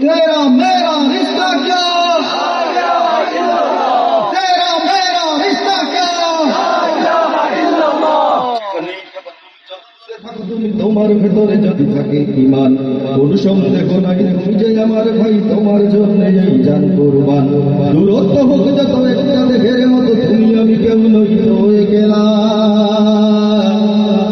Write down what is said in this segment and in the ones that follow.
तेरा मेरा रिश्ता क्या तेरा मेरा रिश्ता क्या তুমি তোমার ভেতরে যদি থাকে ইমান কোন সন্দেহ নাই তুমি যে আমার ভাই তোমার জন্য এই জান কোরবান দূরত্ব হোক যত একটা দেহের মতো তুমি আমি কেউ নই তো গেলাম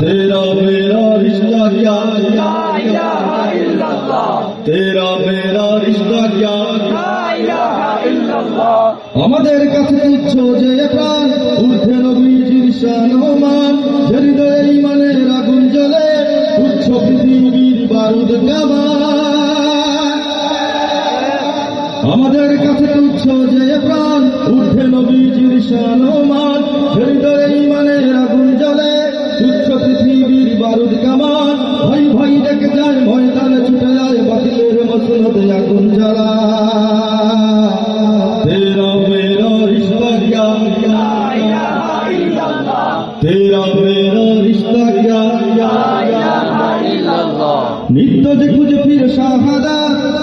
তেরা মেরা রিশ্তা क्या তেরা মেরা রিশ্তা क्या আমাদের কাছে তুচ্ছ যে প্রাণ, ঊর্ধ্বে নবীজির শানমান যে হৃদয়ে ইমানের আগুন জ্বলে তুচ্ছ পৃথিবীর বারুদ কামান। আমাদের কাছে তুচ্ছ যে প্রাণ, ঊর্ধ্বে নবীজির শানমান যে হৃদয়ে ইমানের আগুন জ্বলে তুচ্ছ পৃথিবীর বারুদ কামান। ভাই ভাই ডেকে যায় ময়দানে, ছুটে যায় বাতিলের মসনদে আগুন জ্বালা। তেরা মেরা রিশতা কিয়া নিত্য যে খুঁজে ফির শাহাদাত।